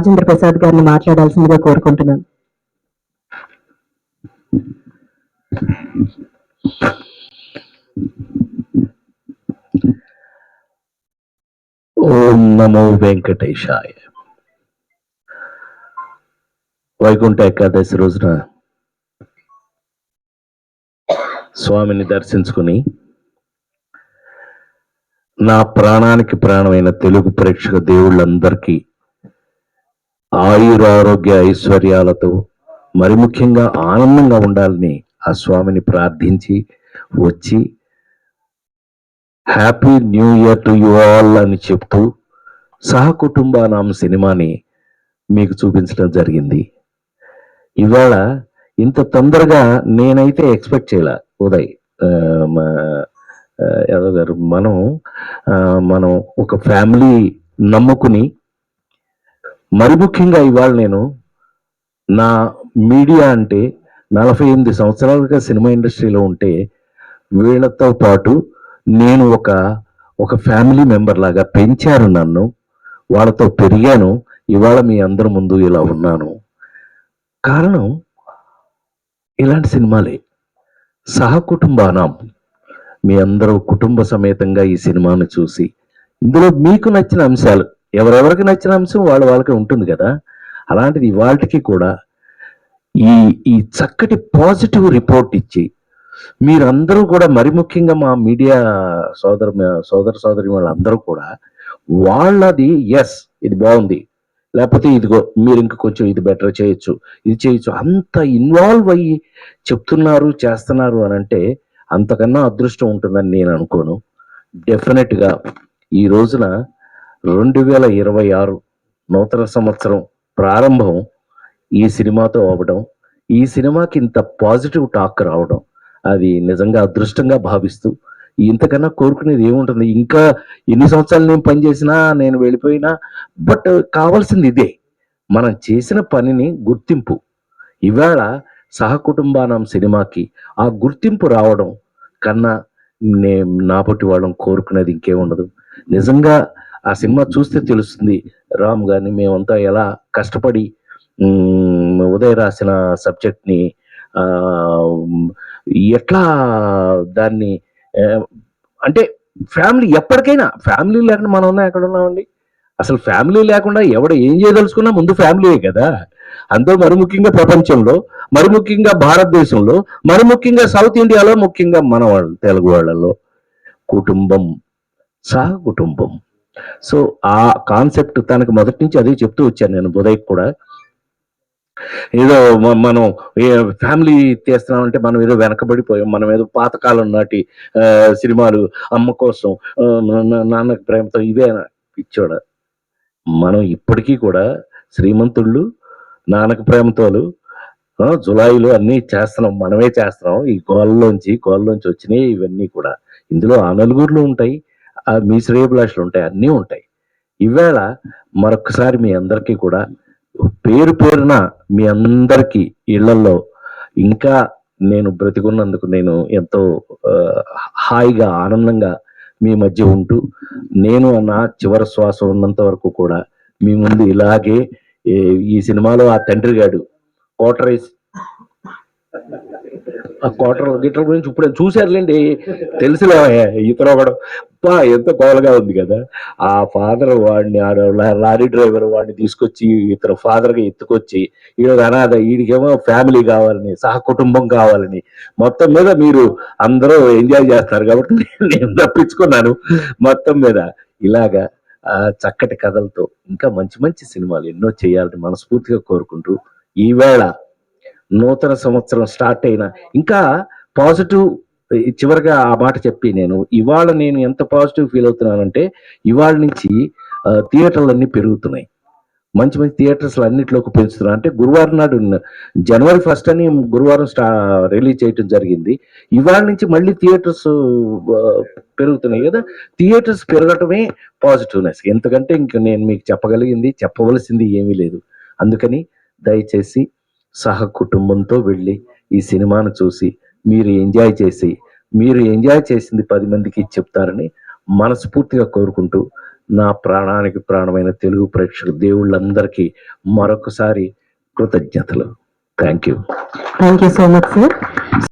రాజేంద్ర ప్రసాద్ గారిని మాట్లాడాల్సిందిగా కోరుకుంటున్నాను. ఓం నమో వెంకటేశాయ. వైకుంఠ ఏకాదశి రోజున స్వామిని దర్శించుకుని నా ప్రాణానికి ప్రాణమైన తెలుగు ప్రేక్షక దేవుళ్ళందరికీ ఆయుర ఆరోగ్య ఐశ్వర్యాలతో మరి ముఖ్యంగా ఆనందంగా ఉండాలని ఆ స్వామిని ప్రార్థించి వచ్చి happy new year to you all అని చెప్తూ సహకుటుంబానాం సినిమాని మీకు చూపించడం జరిగింది. ఇవాళ ఇంత తొందరగా నేనైతే ఎక్స్పెక్ట్ చేయలే. ఉదయ్ మా- యాదవ్ గారు మనం మనం ఒక ఫ్యామిలీ నమ్ముకుని మరి ముఖ్యంగా ఇవాళ నేను నా మీడియా అంటే నలభై ఎనిమిది సంవత్సరాలుగా సినిమా ఇండస్ట్రీలో ఉంటే వీళ్ళతో పాటు నేను ఒక ఒక ఫ్యామిలీ మెంబర్ లాగా పెంచారు నన్ను వాళ్ళతో పెరిగాను ఇవాళ మీ అందరి ముందు ఇలా ఉన్నాను. కారణం ఇలాంటి సినిమాలే. సహకుటుంబానం. మీ అందరూ కుటుంబ సమేతంగా ఈ సినిమాను చూసి. ఇందులో మీకు నచ్చిన అంశాలు ఎవరెవరికి నచ్చిన అంశం వాళ్ళ వాళ్ళకి ఉంటుంది కదా. అలాంటిది ఇవాళకి కూడా ఈ ఈ చక్కటి పాజిటివ్ రిపోర్ట్ ఇచ్చి మీరందరూ కూడా మరి ముఖ్యంగా మా మీడియా సోదర సోదర సోదరి వాళ్ళందరూ కూడా వాళ్ళది ఎస్ ఇది బాగుంది. లేకపోతే ఇదిగో మీరు ఇంక కొంచెం ఇది బెటర్ చేయొచ్చు ఇది చేయొచ్చు. అంత ఇన్వాల్వ్ అయ్యి చెప్తున్నారు చేస్తున్నారు అని అంటే అంతకన్నా అదృష్టం ఉంటుందని నేను అనుకోను. డెఫినెట్గా ఈ రోజున రెండు వేల ఇరవై ఆరు నూతన సంవత్సరం ప్రారంభం ఈ సినిమాతో అవ్వడం ఈ సినిమాకి ఇంత పాజిటివ్ టాక్ రావడం అది నిజంగా అదృష్టంగా భావిస్తూ ఇంతకన్నా కోరుకునేది ఏముంటుంది? ఇంకా ఎన్ని సంవత్సరాలు నేను పనిచేసినా నేను వెళ్ళిపోయినా బట్ కావాల్సింది ఇదే. మనం చేసిన పనిని గుర్తింపు. ఇవాళ సహకుటుంబానం సినిమాకి ఆ గుర్తింపు రావడం కన్నా నే నాపటి వాళ్ళం కోరుకునేది ఇంకేముండదు. నిజంగా ఆ సినిమా చూస్తే తెలుస్తుంది. రామ్ గారిని మేమంతా ఎలా కష్టపడి ఉదయ్ రాసిన సబ్జెక్ట్ని ఎట్లా దాన్ని అంటే ఫ్యామిలీ ఎప్పటికైనా ఫ్యామిలీ లేకుండా మనం ఉన్నా ఎక్కడ ఉన్నామండి? అసలు ఫ్యామిలీ లేకుండా ఎవడ ఏం చేయదలుచుకున్నా ముందు ఫ్యామిలీయే కదా. అందులో మరి ముఖ్యంగా ప్రపంచంలో మరి ముఖ్యంగా భారతదేశంలో మరి ముఖ్యంగా సౌత్ ఇండియాలో ముఖ్యంగా మన వాళ్ళు తెలుగు వాళ్ళలో కుటుంబం సహ కుటుంబం. సో ఆ కాన్సెప్ట్ తనకు మొదటి నుంచి అదే చెప్తూ వచ్చాను నేను ఉదయ్ కూడా. ఏదో మనం ఫ్యామిలీ తీస్తున్నామంటే మనం ఏదో వెనకబడిపోయాం మనం ఏదో పాతకాలం నాటి ఆ, సినిమాలు అమ్మ కోసం నాన్న- నాన్నకి ప్రేమతో ఇవే పిచ్చోడ మనం ఇప్పటికీ కూడా శ్రీమంతుళ్ళు నాన్నకి ప్రేమతోలు జులైలో అన్నీ చేస్తున్నాం మనమే చేస్తున్నాం ఈ గోళ్ళలోంచి గోళ్ళలోంచి వచ్చినాయి ఇవన్నీ కూడా. ఇందులో ఆ నలుగురులు ఉంటాయి మీ శ్రేయభిలాషలు ఉంటాయి అన్నీ ఉంటాయి. ఈవేళ మరొకసారి మీ అందరికీ కూడా పేరు పేరున మీ అందరికీ ఇళ్ళలో ఇంకా నేను బ్రతికున్నందుకు నేను ఎంతో హాయిగా ఆనందంగా మీ మధ్య ఉంటూ నేను నా చివరి శ్వాస ఉన్నంత వరకు కూడా మీ ముందు ఇలాగే ఈ సినిమాలో ఆ తండ్రి గాడు కోటరేస్ ఆ కోటర్ గిటర్ గురించి ఇప్పుడు చూశారులేండి. తెలుసులే ఇతను ఒకడు బా ఎంత కోలగా ఉంది కదా. ఆ ఫాదర్ వాడిని ఆడ లారీ డ్రైవర్ వాడిని తీసుకొచ్చి ఇతను ఫాదర్గా ఎత్తుకొచ్చి ఈడ అనాథ వీడికేమో ఫ్యామిలీ కావాలని సహకుటుంబం కావాలని మొత్తం మీద మీరు అందరూ ఎంజాయ్ చేస్తారు కాబట్టి నేను- నేను తప్పించుకున్నాను. మొత్తం మీద ఇలాగా ఆ చక్కటి కథలతో ఇంకా మంచి మంచి సినిమాలు ఎన్నో చేయాలని మనస్ఫూర్తిగా కోరుకుంటూ ఈవేళ నూతన సంవత్సరం స్టార్ట్ అయిన ఇంకా పాజిటివ్ చివరిగా ఆ మాట చెప్పి నేను ఇవాళ నేను ఎంత పాజిటివ్ ఫీల్ అవుతున్నానంటే ఇవాళ నుంచి థియేటర్లన్నీ థియేటర్లు పెరుగుతున్నాయి. మంచి మంచి థియేటర్స్ అన్నింటిలోకి పెంచుతున్నారు అంటే గురువారం నాడు జనవరి ఫస్ట్ అని గురువారం స్టా రిలీజ్ చేయటం జరిగింది. ఇవాళ నుంచి మళ్ళీ థియేటర్స్ పెరుగుతున్నాయి కదా థియేటర్స్ పెరగటమే పాజిటివ్నెస్. ఎందుకంటే ఇంక నేను మీకు చెప్పగలిగింది చెప్పవలసింది ఏమీ లేదు. అందుకని దయచేసి సహ కుటుంబంతో వెళ్ళి ఈ సినిమాను చూసి మీరు ఎంజాయ్ చేసి మీరు ఎంజాయ్ చేసింది పది మందికి చెప్తారని మనస్ఫూర్తిగా కోరుకుంటూ నా ప్రాణానికి ప్రాణమైన తెలుగు ప్రేక్షకు దేవుళ్ళందరికీ మరొకసారి కృతజ్ఞతలు. Thank you thank you so much sir